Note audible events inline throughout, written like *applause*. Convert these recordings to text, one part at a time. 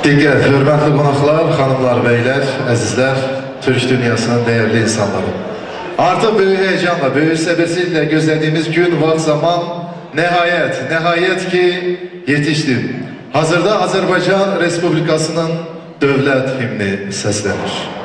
Diqqət, hörmətli qonaqlar, xanımlar, beylər, əzizlər, Türk dünyasının dəyərli insanları. Artıq böyük heyecanla, böyük səbirsizliklə gözlədiyimiz gün, vaxt, zaman nəhayət, nəhayət ki yetişdi. Hazırda Azərbaycan Respublikasının dövlət himni səslənir.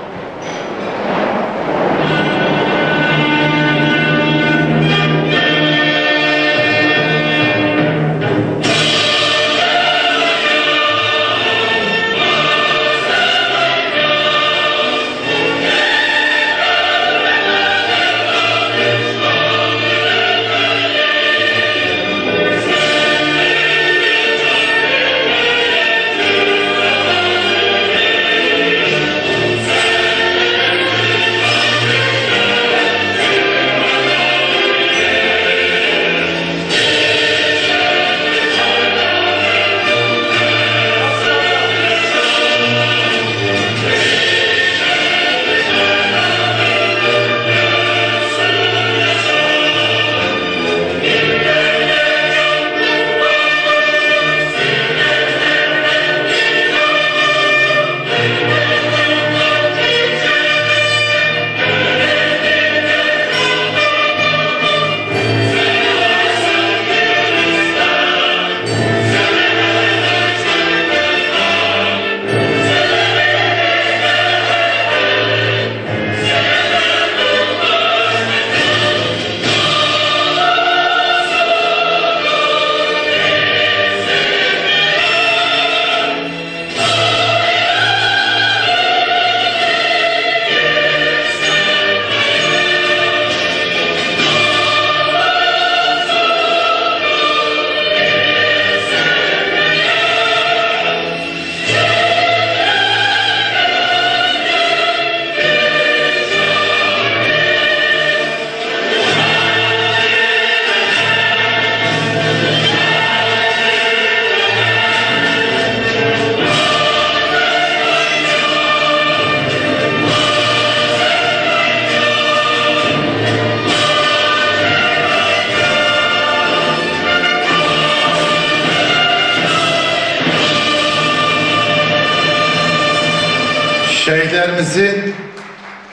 Şəhidlərimizin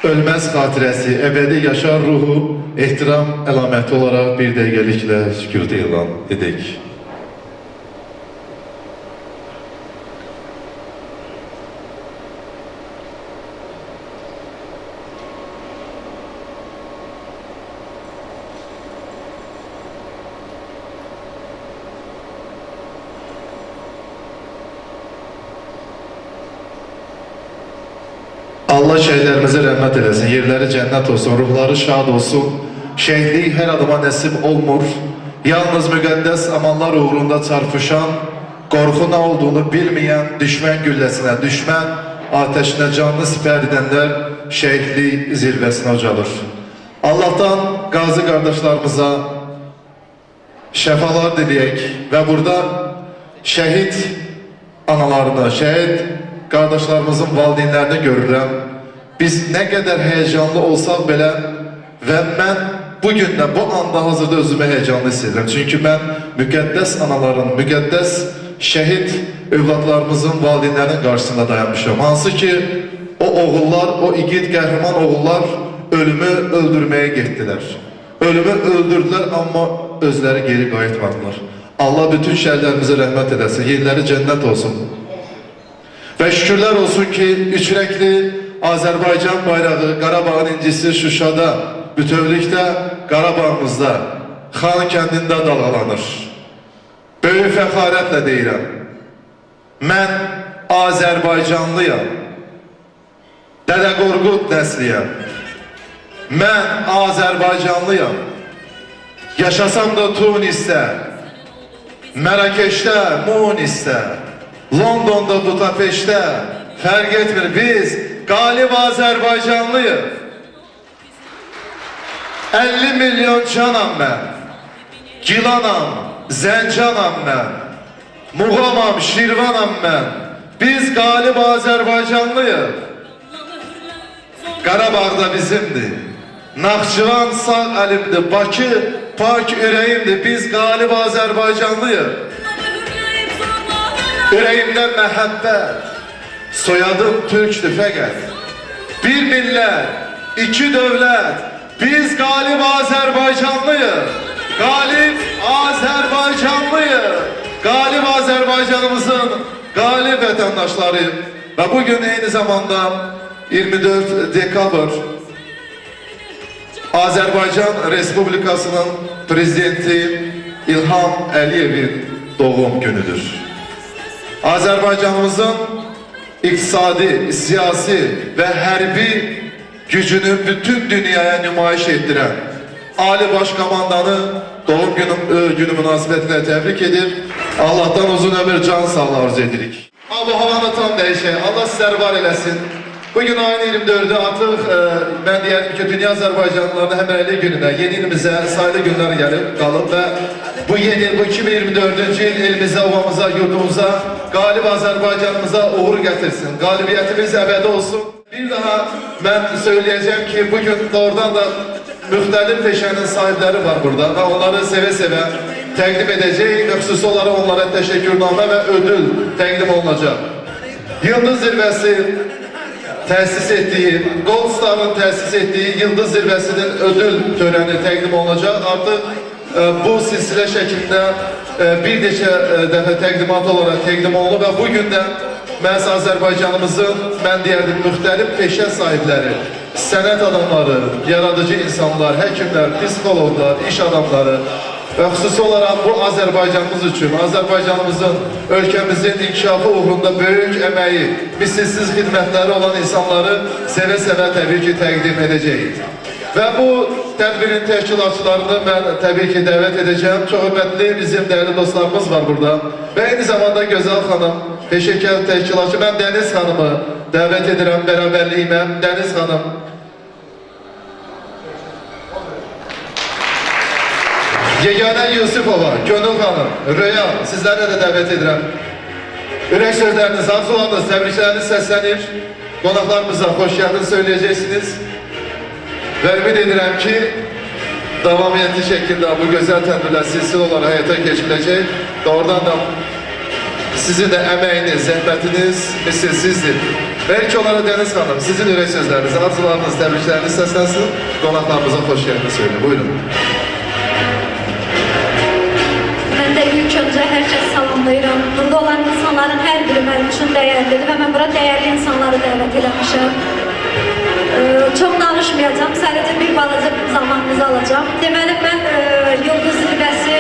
ölməz xatirəsi, əbədi yaşar ruhu ehtiram əlaməti olaraq bir dəqiqəliklə sükut elan edək. Allah şəhidlərimizə rəhmət eləsin, yerləri cənnət olsun, ruhları şad olsun. Şəhidlik hər adama nəsib olmur. Yalnız müqəddəs amanlar uğrunda çarpışan, qorxu nə olduğunu bilməyən düşmən gülləsinə, düşmən ateşinə canlı sipər edənlər şəhidlik zirvəsinə ucalır. Allah'tan qazi qardaşlarımıza şəfalar diləyək və burada şəhid analarını, şəhid qardaşlarımızın valideynlərini görürəm. Biz nə qədər həyəcanlı olsaq belə və mən bu gün də bu anda hazırda özümü həyəcanlı hiss edirəm. Çünki mən müqəddəs anaların, müqəddəs şəhid övladlarımızın valideynlərinin qarşısında dayanmışam. Hansı ki o oğullar, o igid qəhrəman oğullar ölümü öldürməyə getdilər. Ölümü öldürdülər amma özləri geri qayıtmadılar. Allah bütün şəhidlərimizə rəhmət eləsin, yerləri cənnət olsun. Və şükürlər olsun ki, üç renkli Azərbaycan bayrağı Qarabağın incisi Şuşada, bütövlükdə Qarabağımızda, Xan kəndində dalğalanır. Böyük fəxarətlə deyirəm. Mən Azərbaycanlıyam. Dədə Qorqud nəsliyəm. Mən Azərbaycanlıyam. Yaşasam da Tunisdə, Mərakeşdə, Munisdə, London'da, Budapeşte fark etmir. Biz galip Azerbaycanlıyız. 50 milyon canam ben. Gilanam, Zencanam ben. Muğamam, Şirvanam ben. Biz galip Azerbaycanlıyız. Qarabağda bizimdi. Naxçıvan sağ əlimdir. Bakı pak ürəyimdir. Biz galip Azerbaycanlıyız. Ürəyimdən məhəbbət, Soyadım Türk'tü fəqət. Bir millət, iki dövlət, biz qalib Azərbaycanlıyıq. Qalib Azərbaycanlıyıq. Qalib Azərbaycanımızın qalib vətəndaşları və bugün eyni zamanda 24 dekabr Azərbaycan Respublikasının prezidenti İlham Əliyevin doğum günüdür. Azərbaycanımızın iqtisadi, siyasi və hərbi gücünü bütün dünyaya nümayiş etdirən Ali Baş Komandanı doğum günü, ö, günü münasibətilə təbrik edir. Allah'tan uzun ömür, can sağlığı arzu edirik. Abi havanı tam değişe. Allah sizler var eləsin. Bugün ayın 24'ü artık e, ben deyərdim ki, Dünya Azərbaycanlılarının həmrəylik gününə, yeni ilimizə sayılı günlər gəlib qalıb və bu yeni bu 2024-cü il elimizə, ovamıza, yurdumuza, qalib Azərbaycanımıza uğur gətirsin. Qalibiyyətimiz əbədi olsun. Bir daha mən söyleyeceğim ki, bugün doğrudan da müxtəlif peşənin sahibləri var burada və onları sevə-sevə təqdim edəcək xüsusi olaraq onlara təşəkkürnamə və ödül təqdim olunacaq. Yıldız zirvəsi təsis etdiyi, Gold Star'ın təsis etdiyi Yıldız zirvəsinin ödül törəni təqdim olunacaq. Artıq bu silsilə şəklində e, bir neçə e, dəfə təqdimat olaraq təqdim olunub və bugün də məhz Azərbaycanımızın, mən deyərdim, müxtəlif peşə sahibləri, sənət adamları, yaradıcı insanlar, həkimlər, psixologlar, iş adamları və xüsusi olaraq bu Azərbaycanımız üçün, Azərbaycanımızın, ölkəmizin inkişafı uğrunda böyük əməyi, misilsiz xidmətləri olan insanları sevə-sevə təbii ki təqdim edəcəyik. Və bu tədbirin təşkilatçılarını mən təbii ki dəvət edəcəm. Çox hörmətli bizim dəyərli dostlarımız var burada. Və eyni zamanda Gözəl xanım, peşəkar təşkilatçı, mən Dəniz xanımı dəvət edirəm bərabərliyimə. Dəniz xanım, Yeganə Yusifova, Gönül xanım, Röya, sizləri də dəvət edirəm. Ürək sözləriniz, arzularınız, təbrikləriniz səslənir. Qonaqlarımıza xoş gəldin söyləyəcəksiniz. Və ümid edirəm ki, davamiyyətli şəkildə bu gözəl tədbirlər silsilə olaraq həyata keçiriləcək. Doğrudan da sizin də əməyiniz, zəhmətiniz misilsizdir. Və ilk olaraq Dəniz xanım, sizin ürək sözləriniz, arzularınız, təbrikləriniz səslənsin. Qonaqlarımıza xoş gəldiniz söylə. Buyurun. Mən də ilk öncə hər kəs salamlayıram. Burada olan insanların hər biri mənim üçün dəyərlidir və mən bura dəyərli insanları dəvət eləmişəm. Ee, çox danışmayacağam, sadəcə bir balaca zamanınızı alacağım. Deməli, mən e, Yıldız Zirvəsi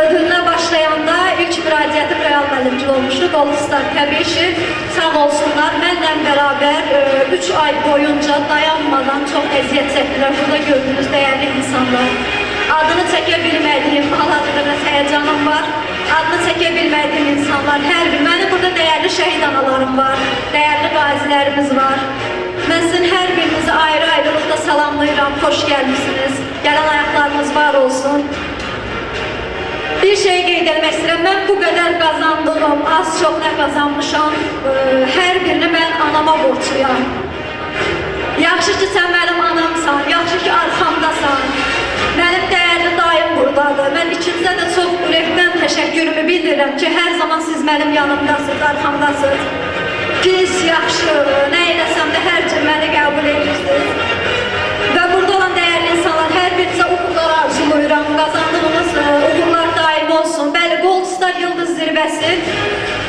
ödülünə başlayanda ilk müraciətim Real müəllimcil olmuşdu. Golustar təbii ki, sağ olsunlar. Mənlə bərabər 3 ay boyunca dayanmadan çox əziyyət çəkdilər. Burada gördüyünüz dəyərli insanlar. Adını çəkə bilmədiyim, hal-hazırda var. Adını çəkə bilmədiyim insanlar, hər bir, mənim burada dəyərli şəhid analarım var, dəyərli qazilərimiz var. Mən sizin hər birinizi ayrı-ayrılıqda salamlayıram, xoş gəlmişsiniz. Gələn ayaqlarınız var olsun. Bir şey qeyd etmək istəyirəm. Mən bu qədər qazandığım, az çox nə qazanmışam, ə, hər birini mən anama borçluyam. Yaxşı ki, sən mənim anamsan, yaxşı ki, arxamdasan. Mənim dəyərli dayım buradadır. Mən ikinizə də çox ürəkdən təşəkkürümü bildirirəm ki, hər zaman siz mənim yanımdasınız, arxamdasınız. Pis, yaxşı, nə eləsəm də hər cür məni qəbul edirsiniz. Və burada olan dəyərli insanlar, hər birinizə uğurlar arzulayıram. Qazandığınız e, daim olsun. Bəli, Gold Star Yıldız Zirvəsi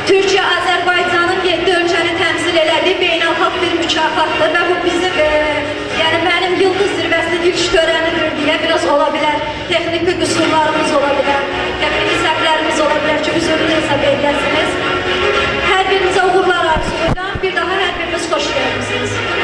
Türkiyə Azərbaycanın 7 ölkəni təmsil elədiyi beynəlxalq bir mükafatdır və bu bizim e, yəni Yıldız Zirvəsinin ilk törənidir deyə biraz ola bilər. Texniki qüsurlarımız ola bilər. Texniki səhvlərimiz ola bilər ki. circumstances.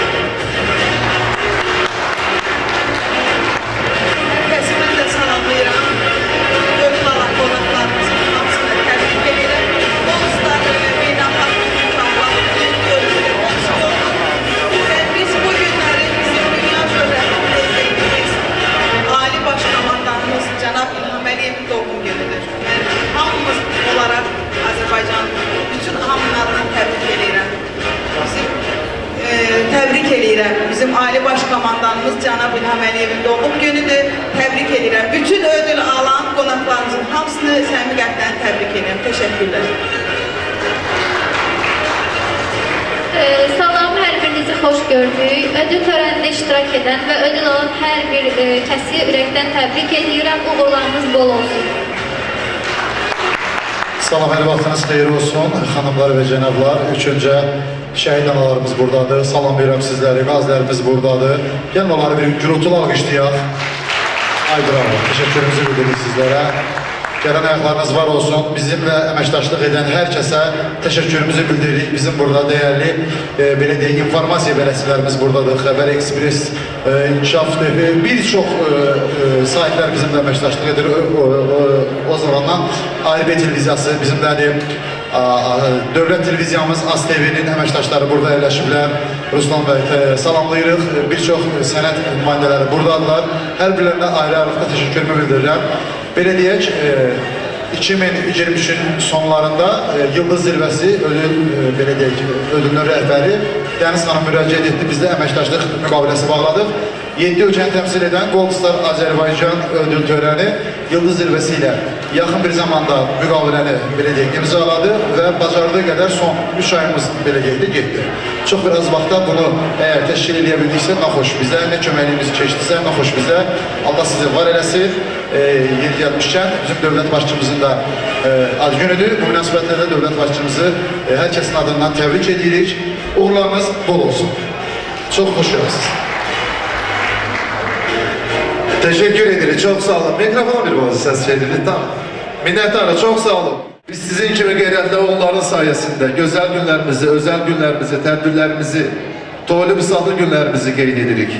Səmimi qəlbdən təbrik edirəm. Təşəkkürlər. xoş gördük. Ödül törenində iştirak edən və ödül alan hər bir e, kəsi ürəkdən təbrik edirəm. Uğurlarınız bol olsun. Salam, hər vaxtınız xeyir olsun, xanımlar və cənablar. Öncə şəhid analarımız buradadır. Salam verirəm sizləri, qazilərimiz buradadır. Gəlin onları bir gürültülü alqışlayaq. Ay bravo, təşəkkürümüzü bildiririk sizlərə. Gələn ayaqlarınız var olsun. Bizimlə əməkdaşlıq edən hər kəsə təşəkkürümüzü bildiririk. Bizim burada dəyərli, e, belə deyək, informasiya bələdçilərimiz buradadır. Xəbər Ekspres, e, İnkişaf TV, bir çox e, e, saytlar bizimlə əməkdaşlıq edir. O, o, o, zamandan ARB televiziyası bizimlədir. Dövlət televiziyamız AS TV-nin əməkdaşları burada əyləşiblər. Ruslan bəy e, salamlayırıq. E, Bir çox sənət nümayəndələri buradadılar. Hər birlərinə ayrı-ayrılıqda təşəkkürümü bildirirəm. Belə deyək, e, 2023-ün sonlarında e, Yıldız Zirvəsi ödül, e, belə deyək, ödülün rəhbəri Dəniz xanım müraciət etdi. Biz də əməkdaşlıq müqaviləsi bağladıq. 7 ölkəni təmsil edən Gold Star Azərbaycan ödül törəni Yıldız Zirvəsi ilə yaxın bir zamanda müqaviləni belə deyək imzaladı və bacardığı qədər son 3 ayımız belə getdi, getdi. Çox bir az vaxtda bunu əgər təşkil edə bildiksə, naxoş bizə, nə köməyimiz keçdisə, naxoş bizə. Allah sizi var eləsin. E, yeri gəlmişkən bizim dövlət başçımızın da e, ad günüdür. Bu münasibətlə də dövlət başçımızı e, hər kəsin adından təbrik edirik. Uğurlarınız bol olsun. Çox xoş gəlmisiniz. Teşekkür ederiz. Çok sağ olun. Mikrofona bir bazı ses çevirin. Tamam. Minnettarım. Çok sağ olun. Biz sizin gibi gayretli oğulların sayesinde güzel günlerimizi, özel günlerimizi, tedbirlerimizi, toylu misafir günlerimizi qeyd edirik.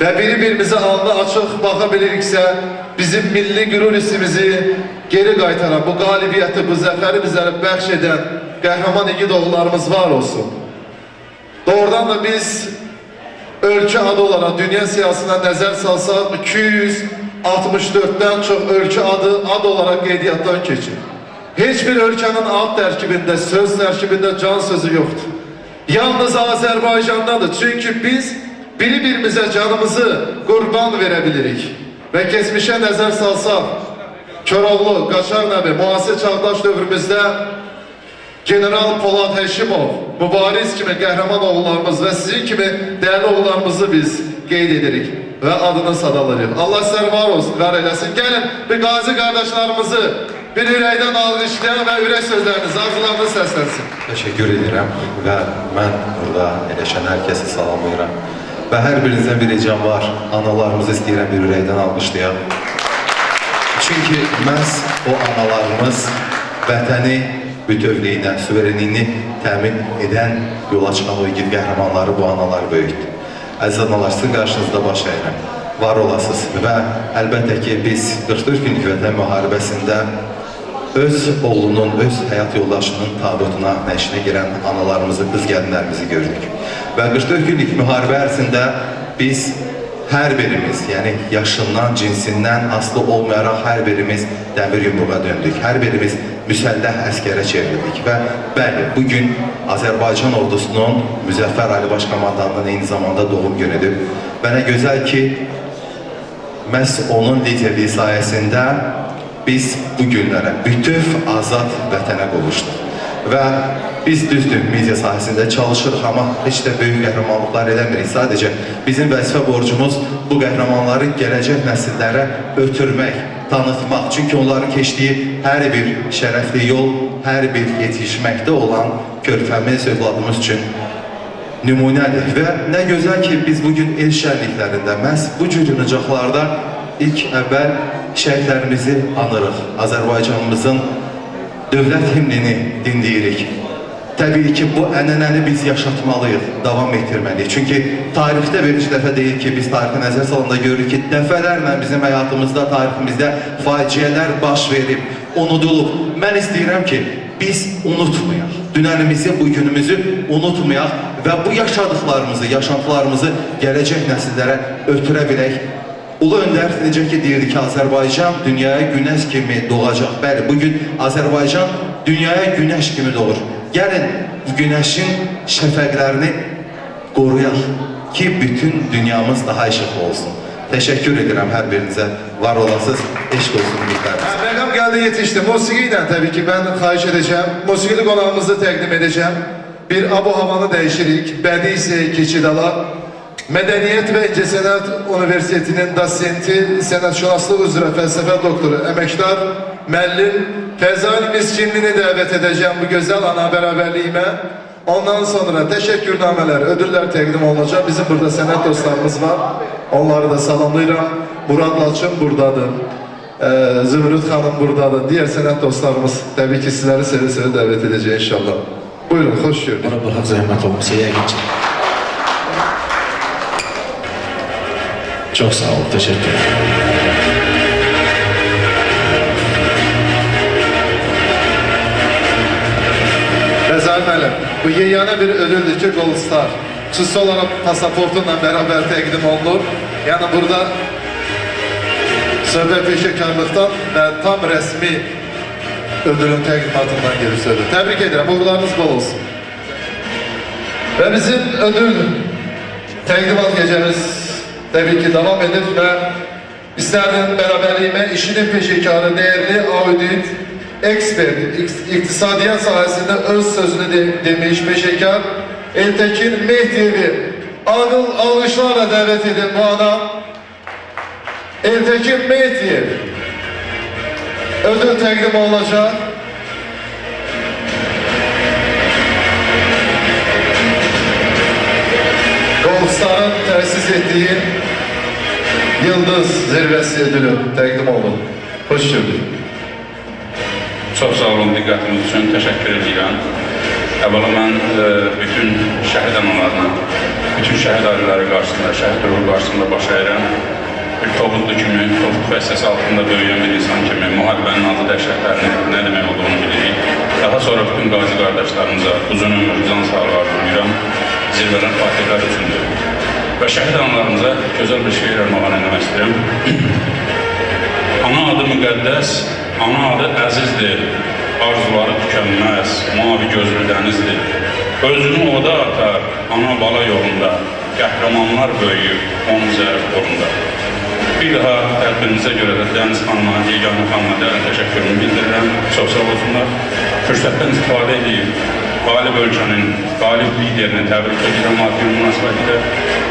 Ve bir-birimize alnı açık bakabilirikse bizim milli gurur hissimizi geri qaytaran, bu galibiyeti, bu zəfəri bizlere bəxş edən qəhrəman igid var olsun. Doğrudan da biz ölkə adı olarak dünya siyasına nəzər salsaq 264'ten çok ölkə adı ad olarak qeydiyyatdan keçir. Heç bir ölkənin ad tərkibində, söz tərkibində can sözü yoxdur. Yalnız Azərbaycandadır. Çünki biz biri-birimizə canımızı qurban verə bilirik. Və keçmişə nəzər salsaq, Köroğlu, Qaçar Nəbi, müasir çağdaş dövrümüzdə General Polad Həşimov, mübariz kimi qəhrəman oğullarımız və sizin kimi dəyərli oğullarımızı biz qeyd edirik və adını sadalayırıq. Allah sizlər var olsun, var eləsin. Gəlin bir qazi qardaşlarımızı bir ürəkdən alqışlayaq və ürək sözləriniz, arzularınız səslənsin. Təşəkkür edirəm və mən burada eləşən hər kəsi salamlayıram. Və hər birinizdən bir ricam var. Analarımızı istəyirəm bir ürəkdən alqışlayaq. Çünki məhz o analarımız vətəni bütövlüyünə, suverenliyini təmin edən yola çıxan o igid qəhrəmanları bu analar böyütdü. Əziz analar, sizin qarşınızda baş əyirəm. Var olasınız və əlbəttə ki, biz 44 günlük vətən müharibəsində öz oğlunun, öz həyat yoldaşının tabutuna nəşinə girən analarımızı, qız gəlinlərimizi gördük. Və 44 günlük müharibə ərzində biz hər birimiz, yəni yaşından, cinsindən asılı olmayaraq hər birimiz dəmir yumruğa döndük. Hər birimiz müsəlləh əskərə çevrildik və bəli, bu gün Azərbaycan ordusunun Müzəffər Ali Baş Komandanının eyni zamanda doğum günüdür. Və nə gözəl ki, məhz onun liderliyi sayəsində biz bu günlərə bütöv azad vətənə qovuşduq. Və biz düzdür, media sahəsində çalışırıq, amma heç də böyük qəhrəmanlıqlar eləmirik. Sadəcə bizim vəzifə borcumuz bu qəhrəmanları gələcək nəsillərə ötürmək, tanıtmaq. Çünki onların keçdiyi hər bir şərəfli yol, hər bir yetişməkdə olan körpəmiz, övladımız üçün nümunədir və nə gözəl ki biz bugün el şənliklərində məhz bu cür yığıncaqlarda ilk əvvəl şəhidlərimizi anırıq. Azərbaycanımızın dövlət himnini dinləyirik. Təbii ki, bu ənənəni biz yaşatmalıyıq, davam etdirməliyik. Çünki tarixdə bir dəfə deyil ki, biz tarixi nəzər salanda görürük ki, dəfələrlə bizim həyatımızda, tariximizdə faciələr baş verib, unudulub. Mən istəyirəm ki, biz unutmayaq. Dünənimizi, bugünümüzü unutmayaq və bu yaşadıklarımızı, yaşantılarımızı gələcək nəsillərə ötürə bilək. Ulu Öndər necə ki deyirdi ki, Azərbaycan dünyaya günəş kimi doğacaq. Bəli, bugün Azərbaycan dünyaya günəş kimi doğur. Gəlin bu günəşin şəfəqlərini qoruyaq ki, bütün dünyamız daha işıqlı olsun. Təşəkkür edirəm hər birinizə. Var olasınız, eşq olsun bizləriniz. Məqam geldi yetişti. Musiqi ilə tabii ki ben xahiş edeceğim. Musiqili qonağımızı təqdim edeceğim. bir abu havanı değişirik. Bedi ise keçidala. Medeniyet ve İncəsənət Universitetinin dosenti, sənətşünaslıq üzrə fəlsəfə doktoru, əməkdar, müəllim Fəzal Miskinlini dəvət edəcəm bu gözəl ana bərabərliyimə. Ondan sonra təşəkkürnamələr, ödüllər təqdim olunacaq. Bizim burada sənət dostlarımız var. Onları da salamlayıram. Murad Laçın buradadır. Ee, Zümrüt Hanım buradadır. Diğer sənət dostlarımız təbii ki sizləri sevə-sevə dəvət edəcək inşallah. Buyurun, xoş gördük. Bana bırak zahmet olmasa yəqin ki. Çok sağ ol, teşekkür ederim. Müəllim, bu yeganə bir ödüldür ki, Gold Star. Xüsusi olaraq pasaportunla bərabər təqdim olunur. Yəni burada söhbət peşəkarlıqdan və tam rəsmi ödülün təqdimatından gedir söhbət. Təbrik edirəm, uğurlarınız bol olsun. Və bizim ödül təqdimat gecəmiz təbii ki devam edir və istərdim bərabərliyimə işinin peşəkarı, değerli audit, ekspert, ik- iktisadiyyat sahəsində öz sözünü de, demiş peşəkar Eltekin Mehdiyevi ağıl alışlarla dəvət edin bu adam. Eltekin Mehdiyev ödül təqdim olunacaq. Goldstar'ın tesis ettiği Yıldız Zirvesi ödülü təqdim olundu. Hoş gördük. Çox sağ olun diqqətiniz üçün təşəkkür edirəm. Əvvəla mən e, bütün şəhid analarına, bütün şəhid ailələri qarşısında, şəhid ruhu qarşısında baş əyirəm. Bir tovuzlu kimi, tovuz vəsəsi altında böyüyən bir insan kimi müharibənin adı dəhşətlərini nə demək olduğunu bilirik. Daha sonra bütün qazi qardaşlarımıza uzun ömür, can sağlığı arzulayıram. Zirvələr fatihlər üçündür. Və şəhid analarımıza gözəl bir şeir armağan etmək istəyirəm. *clears throat* Ana adı müqəddəs, ana adı əzizdir, arzuları tükənməz, mavi gözlü dənizdir. Özünü oda atar, ana bala yolunda, qəhrəmanlar böyüyüb, onun zərif. Bir daha tədbirimizə görə də Dəniz xanıma, xanıma dərin təşəkkürümü bildirirəm. Çox sağ olsunlar. Fürsətdən istifadə edib, qalib ölkənin, qalib liderini təbrik edirəm maddi münasibətilə.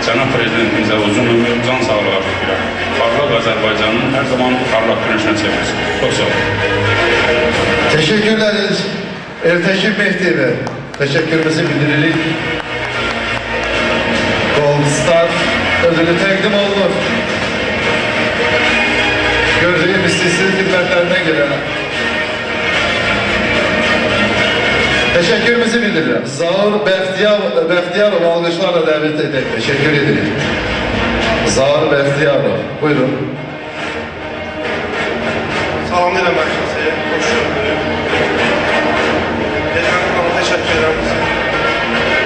Cənab Prezidentimizə uzun ömür, can sağlığı arzulayıram. Parlaq Azərbaycanın hər zaman parlaq günəşinə çevirsin. Çox sağ olun. Teşekkürler Ertekin Mehdi'ye. Teşekkürümüzü bildiririk. Gold Star ödülü təqdim olunur. Gördüğüm isteksiz hizmetlerine gelen. Teşekkürümüzü bildiririm. Zaur Bəxtiyar, Bəxtiyarov alqışlarla davet edək. Teşekkür ederim. Zaur Bəxtiyarov. Buyurun. Salamlayıram hər kəsə. Xoş gördük. Hecan xanım təşəkkür edirəm sizə.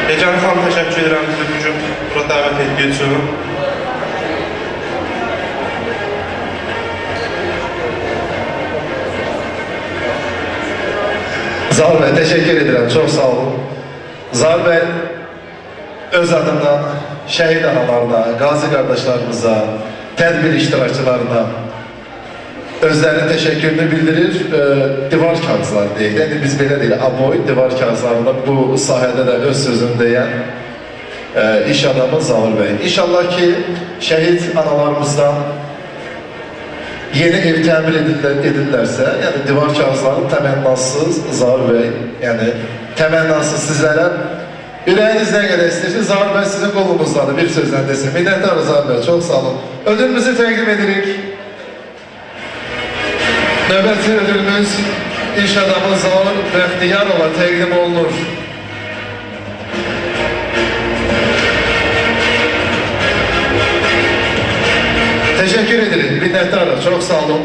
Hecan xanım təşəkkür edirəm bizi bu gün bura dəvət etdiyi üçün. Zal Bey teşekkür ederim. Çok sağ olun. Zal Bey öz adından şehit analarına, gazi kardeşlerimize, tedbir iştirakçılarına özlerinin teşekkürünü bildirir. Ee, divar kağızları deyək. Yəni biz belə deyil, aboy divar kağızlarında bu sahədə də öz sözünü deyən e, iş adamı Zavur Bey. İnşallah ki şehit analarımızdan yeni ev təmir edirlər, edirlərsə, yəni divar kağızları təmənnasız Zahir bəy, yəni təmənnasız sizlərə nə qədər istəyirsə Zahir bəy sizin qolunuzdadır bir sözlə desin. Minnətdarız Zahir bəy, çox sağ olun. Ödülümüzü təqdim edirik. Növbəti ödülümüz iş adamı Zahir Bəxtiyarova təqdim olunur. Teşekkür ederim. Minnettarım. Çok sağ olun.